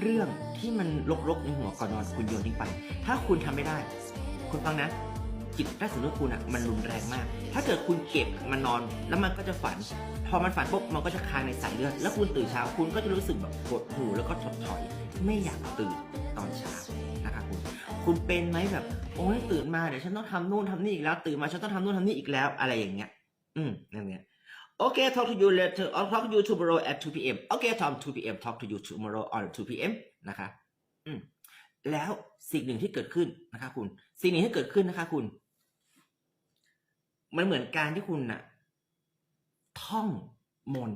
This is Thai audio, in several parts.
เรื่องที่มันรกๆในหัวก่อนนอนคุณโยนทิ้งไป ถ้าคุณทำไม่ได้ คุณฟังนะ จิตใต้สำนึกคุณอะมันรุนแรงมาก ถ้าเกิดคุณเก็บมันนอนแล้วมันก็จะฝัน พอมันฝันปุ๊บมันก็จะค้างในสายเลือดแล้วคุณตื่นเช้าคุณก็จะรู้สึกแบบปวดหูแล้วก็ถดถอย ไม่อยากตื่นตอนเช้านะครับคุณคุณเป็นไหมแบบ โอ้ยตื่นมาเดี๋ยวฉันต้องทำนู่นทำนี่อีกแล้ว ตื่นมาฉันต้องทำนู่นทำนี่อีกแล้วอะไรอย่างเงี้ย อืมนั่นเนี่ย Okay, talk to you later. I'll talk to you tomorrow at 2 p.m. Okay, Tom, 2 p.m. Talk to you tomorrow on 2 p.m. นะคะอืมแล้วสิ่งหนึ่งที่เกิดขึ้นนะคะ คุณ สิ่งหนึ่งที่เกิดขึ้นนะคะ คุณ มันเหมือนการที่คุณน่ะ ท่องมน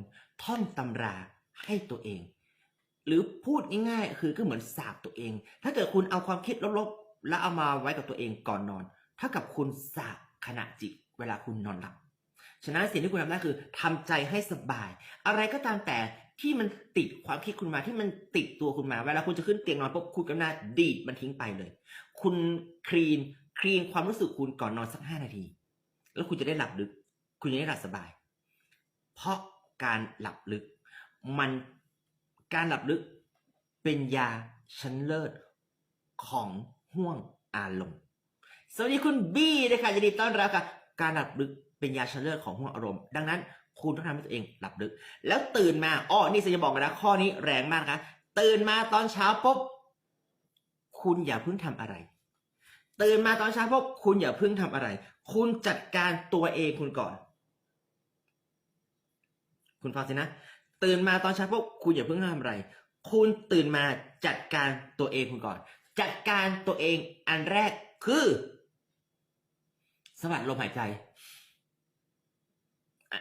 ท่องตำราให้ตัวเอง หรือพูดง่ายๆ คือก็เหมือนสาบตัวเอง ถ้าเกิดคุณเอาความคิดลบๆ แล้วเอามาไว้กับตัวเองก่อนนอนเท่ากับคุณสาบขณะจิตเวลาคุณนอนหลับ ฉะนั้นสิ่งที่คุณทำได้คือทำใจให้สบาย อะไรก็ตามแต่ที่มันติดความคิดคุณมาที่มันติดตัวคุณมา เวลาคุณจะขึ้นเตียงนอนปุ๊บคุณก็น่าดีดมันทิ้งไปเลย คุณคลีนคลีนความรู้สึกคุณก่อนนอนสักห้านาที แล้วคุณจะได้หลับลึก คุณจะได้หลับสบาย เพราะการหลับลึก มันการหลับลึกเป็นยาชั้นเลิศของห่วงอารมณ์ สวัสดีคุณบี้เลยค่ะยินดีต้อนรับค่ะการหลับลึก เป็นยาชั้นเลิศของห่วงอารมณ์ ดังนั้นคุณต้องทำให้ตัวเองหลับลึก แล้วตื่นมาอ้อนี่จะบอกกันนะข้อนี้แรงมากนะคะตื่นมาตอนเช้าปุ๊บคุณอย่าเพิ่งทำอะไร ตื่นมาตอนเช้าปุ๊บคุณอย่าเพิ่งทำอะไร คุณจัดการตัวเองคุณก่อน คุณฟังสินะ ตื่นมาตอนเช้าปุ๊บคุณอย่าเพิ่งทำอะไร คุณตื่นมาจัดการตัวเองคุณก่อน จัดการตัวเองอันแรกคือสวัสดลมหายใจ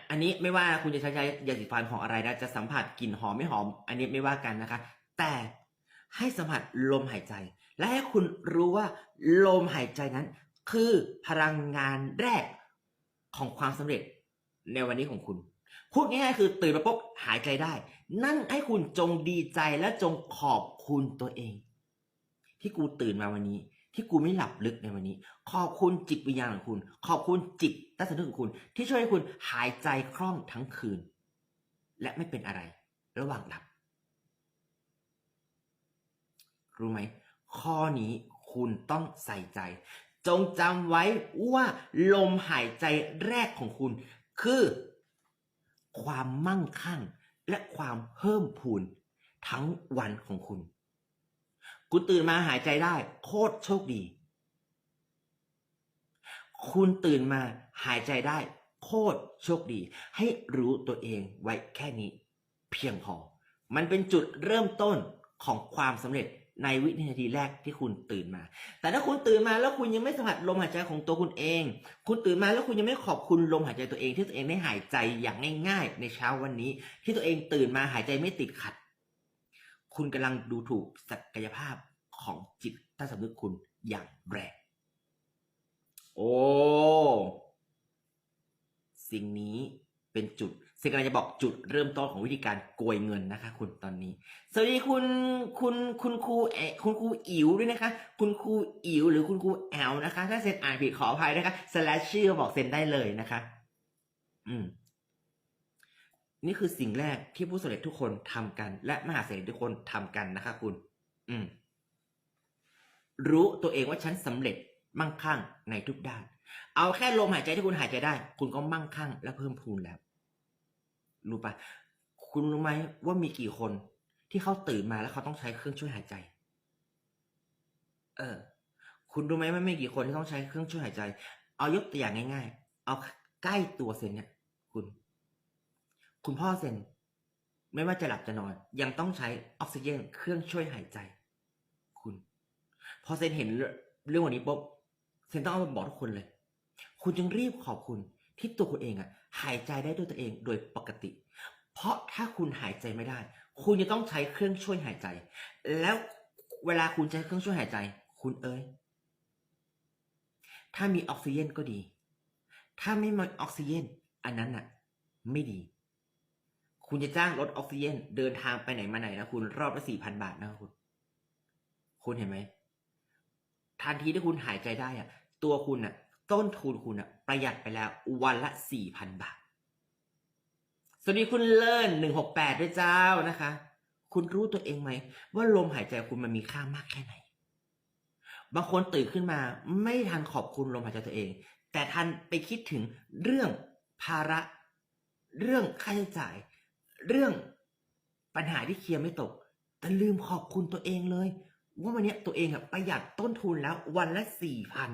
อันนี้ไม่ว่าคุณจะใช้ใช้ยาสีฟันของอะไรนะจะสัมผัสกลิ่นหอมไม่หอม อันนี้ไม่ว่ากันนะคะ แต่ให้สัมผัสลมหายใจ และให้คุณรู้ว่าลมหายใจนั้น คือพลังงานแรกของความสำเร็จในวันนี้ของคุณพูดง่ายๆคือตื่นมาปุ๊บหายใจได้ นั่นให้คุณจงดีใจและจงขอบคุณตัวเอง ที่กูตื่นมาวันนี้ ที่กูไม่หลับลึกในวันนี้ ขอบคุณจิตวิญญาณของคุณ ขอบคุณจิตใต้สำนึกของคุณ ที่ช่วยให้คุณหายใจคล่องทั้งคืน และไม่เป็นอะไร ระหว่างหลับ รู้ไหม ข้อนี้คุณต้องใส่ใจ จงจำไว้ว่าลมหายใจแรกของคุณ คือ ความมั่งคั่งและความเพิ่มพูนทั้งวันของคุณ คุณตื่นมาหายใจได้ โคตรโชคดี คุณตื่นมาหายใจได้ โคตรโชคดี ให้รู้ตัวเองไว้แค่นี้ เพียงพอ มันเป็นจุดเริ่มต้นของความสำเร็จในวินาทีแรกที่คุณตื่นมา แต่ถ้าคุณตื่นมาแล้วคุณยังไม่สัมผัสลมหายใจของตัวคุณเอง คุณตื่นมาแล้วคุณยังไม่ขอบคุณลมหายใจตัวเองที่ตัวเองได้หายใจอย่างง่าย ๆ ในเช้าวันนี้ ที่ตัวเองตื่นมาหายใจไม่ติดขัด คุณกำลังดูถูกศักยภาพของจิตใต้สำนึกคุณอย่างแรงโอ้ สิ่งนี้เป็นจุดสิ่งกำลังจะบอกจุดเริ่มต้นของวิธีการโกยเงินนะคะ คุณตอนนี้ สวัสดีคุณคุณคุณครูเอคุณครูอิ๋วด้วยนะคะ คุณครูอิ๋วหรือคุณครูแอลนะคะ ถ้าเซ็นอ่านผิดขออภัยนะคะสแลชชื่อบอกเซ็นได้เลยนะคะ อืม นี่คือสิ่งแรกที่ผู้สำเร็จทุกคนทำกัน และมหาเศรษฐีทุกคนทำกันนะคะคุณ อืม รู้ตัวเองว่าฉันสำเร็จมั่งคั่งในทุกด้าน เอาแค่ลมหายใจที่คุณหายใจได้ คุณก็มั่งคั่ง และเพิ่มพูนแล้ว รู้ปะคุณรู้ไหมว่ามีกี่คนที่เขาตื่นมาแล้วเขาต้องใช้เครื่องช่วยหายใจ เออ คุณรู้ไหมว่าไม่กี่คนที่ต้องใช้เครื่องช่วยหายใจ เอายกตัวอย่างง่าย ๆ เอาใกล้ตัวเซนเนี่ย คุณพ่อเซนไม่ว่าจะหลับจะนอน ยังต้องใช้ออกซิเจนเครื่องช่วยหายใจ คุณ พอเซนเห็นเรื่องวันนี้ปุ๊บเซนต้องเอามาบอกทุกคนเลย คุณจึงรีบขอบคุณที่ตัวคุณเองอะหายใจได้ด้วยตัวเองโดยปกติ เพราะถ้าคุณหายใจไม่ได้ คุณจะต้องใช้เครื่องช่วยหายใจ แล้วเวลาคุณใช้เครื่องช่วยหายใจ คุณเอ้ยถ้ามีออกซิเจนก็ดี ถ้าไม่มีออกซิเจนอันนั้นน่ะไม่ดี คุณจะจ้างรถออกซิเจนเดินทางไปไหนมาไหนนะคุณรอบละสี่พันบาทนะครับคุณ คุณเห็นไหมทันทีที่คุณหายใจได้อะตัวคุณอะต้นทุนคุณอะประหยัดไปแล้ววันละสี่พันบาท สวัสดีคุณเลินหนึ่งหกแปดด้วยเจ้านะคะ คุณรู้ตัวเองไหม ว่าลมหายใจคุณมันมีค่ามากแค่ไหน บางคนตื่นขึ้นมาไม่ทันขอบคุณลมหายใจตัวเอง แต่ทันไปคิดถึงเรื่องภาระ เรื่องค่าใช้จ่าย เรื่องปัญหาที่เคลียร์ไม่ตก แต่ลืมขอบคุณตัวเองเลย ว่าวันนี้ตัวเองอะประหยัดต้นทุนแล้ววันละสี่พัน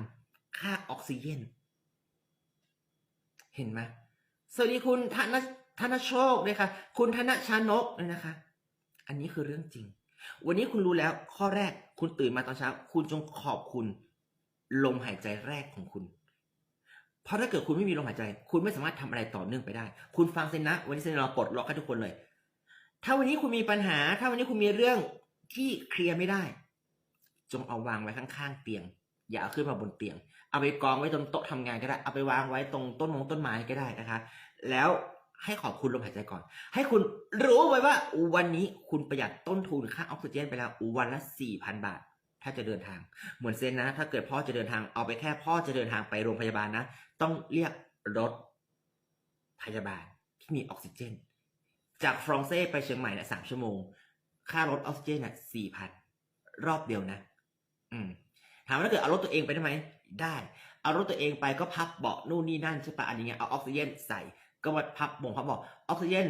ค่าออกซิเจนเห็นไหมสวัสดีคุณธนธนโชคเลยค่ะ คุณธนชานกเลยนะคะ อันนี้คือเรื่องจริง วันนี้คุณรู้แล้วข้อแรกคุณตื่นมาตอนเช้า คุณจงขอบคุณ ลมหายใจแรกของคุณ เพราะถ้าเกิดคุณไม่มีลมหายใจ คุณไม่สามารถทำอะไรต่อเนื่องไปได้ คุณฟังเซนนะ วันนี้เซนเราปลดล็อกให้ทุกคนเลย ถ้าวันนี้คุณมีปัญหา ถ้าวันนี้คุณมีเรื่องที่เคลียร์ไม่ได้ จงเอาวางไว้ข้างๆเตียง อย่าเอาขึ้นมาบนเตียง เอาไปกองไว้ตรงโต๊ะทำงานก็ได้ เอาไปวางไว้ตรงต้นมงต้นไม้ก็ได้นะคะ แล้วให้ขอบคุณลมหายใจก่อน ให้คุณรู้ไว้ว่าวันนี้คุณประหยัดต้นทุนค่าออกซิเจนไปแล้ววันละสี่พันบาท ถ้าจะเดินทาง เหมือนเซนนะ ถ้าเกิดพ่อจะเดินทางเอาไปแค่พ่อจะเดินทางไปโรงพยาบาลนะ ต้องเรียกรถพยาบาลที่มีออกซิเจน จากฟรองเซ่ไปเชียงใหม่เนี่ยสามชั่วโมง ค่ารถออกซิเจนน่ะสี่พันรอบเดียวนะ อืมถามว่าถ้าเกิดเอารถตัวเองไปได้ไหมได้ เอารถตัวเองไปก็พับเบาะนู่นนี่นั่นใช่ปะอันนี้ไงเอาออกซิเจนใส่ก็มาพับบ่งพับเบาะออกซิเจน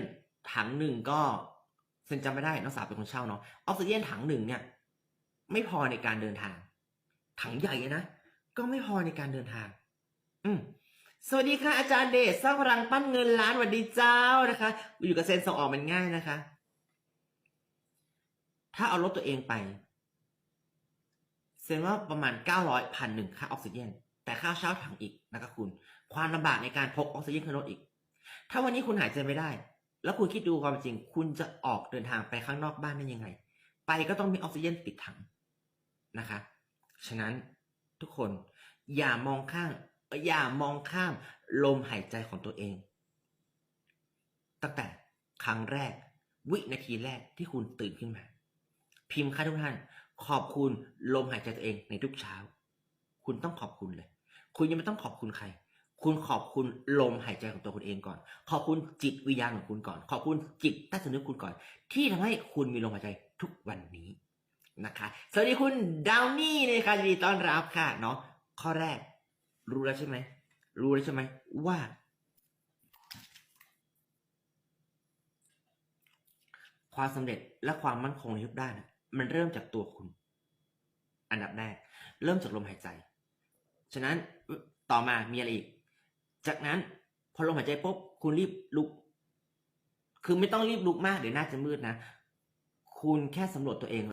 ถังหนึ่งก็เซนจำไม่ได้น้องสาวเป็นคนเช่าเนาะออกซิเจนถังหนึ่งเนี่ย ไม่พอในการเดินทาง ถังใหญ่นะ ก็ไม่พอในการเดินทาง อืมสวัสดีค่ะอาจารย์เดชสร้างพลังปั้นเงินล้านสวัสดีเจ้านะคะ อยู่กับเซนส่งออกมันง่ายนะคะ ถ้าเอารถตัวเองไป เซนว่าประมาณ900พันหนึ่งค่าออกซิเจน แต่ค่าเช่าถังอีกนะครับคุณ ความลำบากในการพกออกซิเจนขึ้นรถอีก ถ้าวันนี้คุณหายใจไม่ได้ แล้วคุณคิดดูความจริง คุณจะออกเดินทางไปข้างนอกบ้านได้ยังไง ไปก็ต้องมีออกซิเจนติดถัง นะคะ ฉะนั้นทุกคนอย่ามองข้าง อย่ามองข้ามลมหายใจของตัวเอง ตั้งแต่ครั้งแรก วินาทีแรกที่คุณตื่นขึ้นมา พิมพ์ค่ะทุกท่าน ขอบคุณลมหายใจตัวเองในทุกเช้า คุณต้องขอบคุณเลย คุณยังไม่ต้องขอบคุณใคร คุณขอบคุณลมหายใจของตัวคุณเองก่อน ขอบคุณจิตวิญญาณของคุณก่อน ขอบคุณจิตใต้สำนึกคุณก่อน ที่ทำให้คุณมีลมหายใจทุกวันนี้ นะคะ สวัสดีคุณดาวนี่นะคะยินดีต้อนรับค่ะเนาะข้อแรก รู้แล้วใช่ไหมรู้แล้วใช่ไหมว่า ความสำเร็จและความมั่นคงในทุกด้านน่มันเริ่มจากตัวคุณ อันดับแรก เริ่มจากลมหายใจ ฉะนั้นต่อมามีอะไรอีก จากนั้นพอลมหายใจปุ๊บคุณรีบลุก คือไม่ต้องรีบลุกมากเดี๋ยวหน้าจะมืดนะ คุณแค่สำรวจตัวเอง